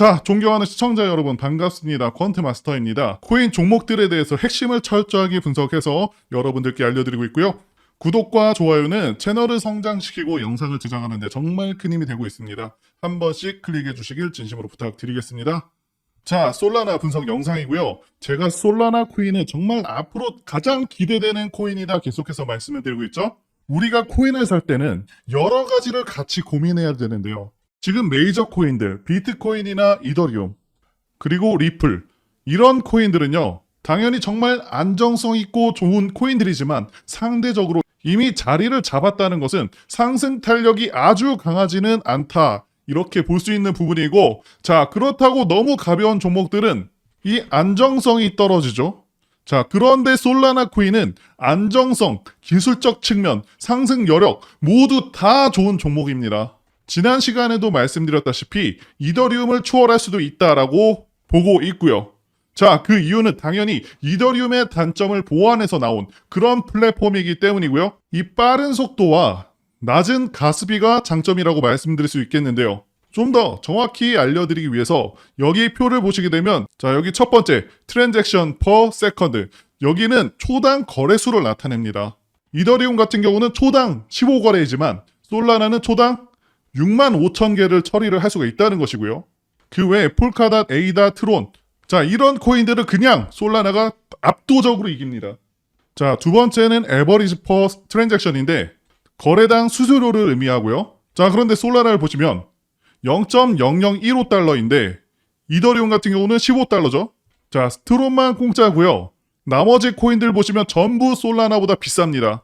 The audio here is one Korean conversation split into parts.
자, 존경하는 시청자 여러분 반갑습니다. 퀀트 마스터입니다. 코인 종목들에 대해서 핵심을 철저하게 분석해서 여러분들께 알려드리고 있고요. 구독과 좋아요는 채널을 성장시키고 영상을 제작하는데 정말 큰 힘이 되고 있습니다. 한 번씩 클릭해 주시길 진심으로 부탁드리겠습니다. 자, 솔라나 분석 영상이고요. 제가 솔라나 코인은 정말 앞으로 가장 기대되는 코인이다 계속해서 말씀을 드리고 있죠. 우리가 코인을 살 때는 여러 가지를 같이 고민해야 되는데요. 지금 메이저 코인들, 비트코인이나 이더리움, 그리고 리플, 이런 코인들은요, 당연히 정말 안정성 있고 좋은 코인들이지만 상대적으로 이미 자리를 잡았다는 것은 상승 탄력이 아주 강하지는 않다. 이렇게 볼 수 있는 부분이고, 자, 그렇다고 너무 가벼운 종목들은 이 안정성이 떨어지죠. 자, 그런데 솔라나 코인은 안정성, 기술적 측면, 상승 여력 모두 다 좋은 종목입니다. 지난 시간에도 말씀드렸다시피 이더리움을 추월할 수도 있다라고 보고 있고요. 자, 그 이유는 당연히 이더리움의 단점을 보완해서 나온 그런 플랫폼이기 때문이고요. 이 빠른 속도와 낮은 가스비가 장점이라고 말씀드릴 수 있겠는데요. 좀 더 정확히 알려드리기 위해서 여기 표를 보시게 되면 자 여기 첫 번째 트랜잭션 per 세컨드 여기는 초당 거래수를 나타냅니다. 이더리움 같은 경우는 초당 15거래이지만 솔라나는 초당 6만 5천 개를 처리를 할 수가 있다는 것이고요. 그 외에 폴카닷, 에이다, 트론 자 이런 코인들은 그냥 솔라나가 압도적으로 이깁니다. 자 두 번째는 에버리지 퍼 트랜잭션인데 거래당 수수료를 의미하고요. 자 그런데 솔라나를 보시면 0.0015달러인데 이더리움 같은 경우는 15달러죠. 자 스트론만 공짜고요. 나머지 코인들 보시면 전부 솔라나보다 비쌉니다.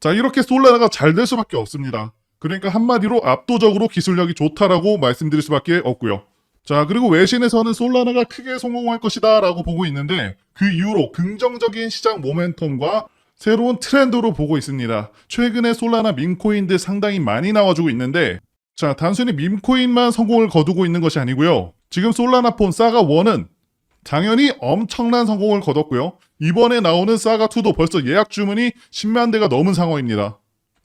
자 이렇게 솔라나가 잘 될 수밖에 없습니다. 그러니까 한마디로 압도적으로 기술력이 좋다라고 말씀드릴 수밖에 없고요. 자, 그리고 외신에서는 솔라나가 크게 성공할 것이다 라고 보고 있는데 그 이후로 긍정적인 시장 모멘텀과 새로운 트렌드로 보고 있습니다. 최근에 솔라나 밈코인들 상당히 많이 나와주고 있는데 자, 단순히 밈코인만 성공을 거두고 있는 것이 아니고요. 지금 솔라나 폰 사가 1은 당연히 엄청난 성공을 거뒀고요. 이번에 나오는 사가 2도 벌써 예약 주문이 10만 대가 넘은 상황입니다.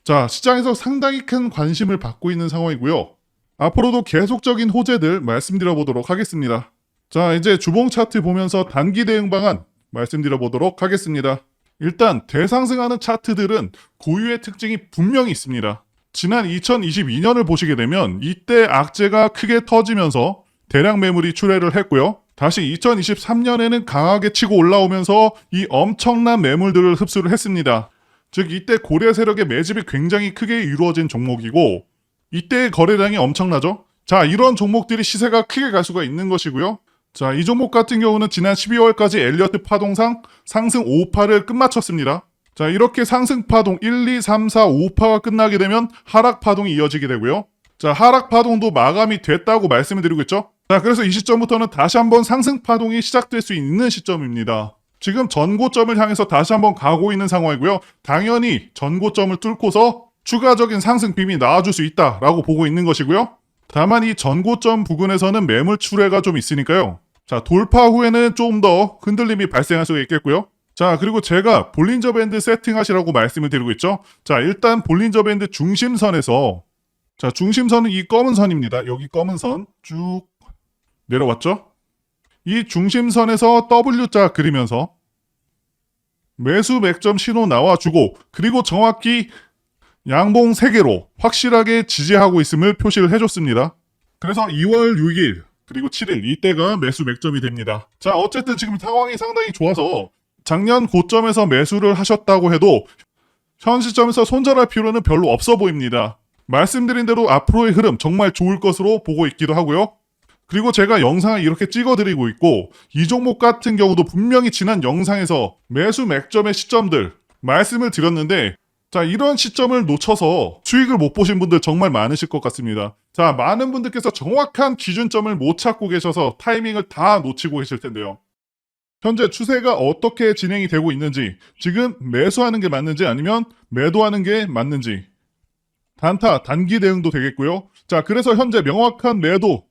자, 시장에서 상당히 큰 관심을 받고 있는 상황이고요. 앞으로도 계속적인 호재들 말씀드려 보도록 하겠습니다. 자, 이제 주봉 차트 보면서 단기 대응 방안 말씀드려 보도록 하겠습니다. 일단 대상승하는 차트들은 고유의 특징이 분명히 있습니다. 지난 2022년을 보시게 되면 이때 악재가 크게 터지면서 대량 매물이 출회를 했고요. 다시 2023년에는 강하게 치고 올라오면서 이 엄청난 매물들을 흡수를 했습니다. 즉 이때 고려 세력의 매집이 굉장히 크게 이루어진 종목이고 이때의 거래량이 엄청나죠. 자 이런 종목들이 시세가 크게 갈 수가 있는 것이고요. 자 이 종목 같은 경우는 지난 12월까지 엘리어트 파동상 상승 5파를 끝마쳤습니다. 자 이렇게 상승 파동 1, 2, 3, 4, 5파가 끝나게 되면 하락 파동이 이어지게 되고요. 자 하락 파동도 마감이 됐다고 말씀을 드리고 있죠. 자 그래서 이 시점부터는 다시 한번 상승 파동이 시작될 수 있는 시점입니다. 지금 전고점을 향해서 다시 한번 가고 있는 상황이고요. 당연히 전고점을 뚫고서 추가적인 상승 빔이 나와줄 수 있다라고 보고 있는 것이고요. 다만 이 전고점 부근에서는 매물 출회가 좀 있으니까요. 자, 돌파 후에는 좀 더 흔들림이 발생할 수가 있겠고요. 자, 그리고 제가 볼린저 밴드 세팅하시라고 말씀을 드리고 있죠. 자, 일단 볼린저 밴드 중심선에서 자, 중심선은 이 검은 선입니다. 여기 검은 선 쭉 내려왔죠? 이 중심선에서 W자 그리면서 매수 맥점 신호 나와주고 그리고 정확히 양봉 3개로 확실하게 지지하고 있음을 표시를 해줬습니다. 그래서 2월 6일 그리고 7일 이때가 매수 맥점이 됩니다. 자 어쨌든 지금 상황이 상당히 좋아서 작년 고점에서 매수를 하셨다고 해도 현 시점에서 손절할 필요는 별로 없어 보입니다. 말씀드린 대로 앞으로의 흐름 정말 좋을 것으로 보고 있기도 하고요. 그리고 제가 영상을 이렇게 찍어드리고 있고 이 종목 같은 경우도 분명히 지난 영상에서 매수 맥점의 시점들 말씀을 드렸는데 자 이런 시점을 놓쳐서 수익을 못 보신 분들 정말 많으실 것 같습니다. 자 많은 분들께서 정확한 기준점을 못 찾고 계셔서 타이밍을 다 놓치고 계실 텐데요. 현재 추세가 어떻게 진행이 되고 있는지 지금 매수하는 게 맞는지 아니면 매도하는 게 맞는지 단타 단기 대응도 되겠고요. 자 그래서 현재 명확한 매도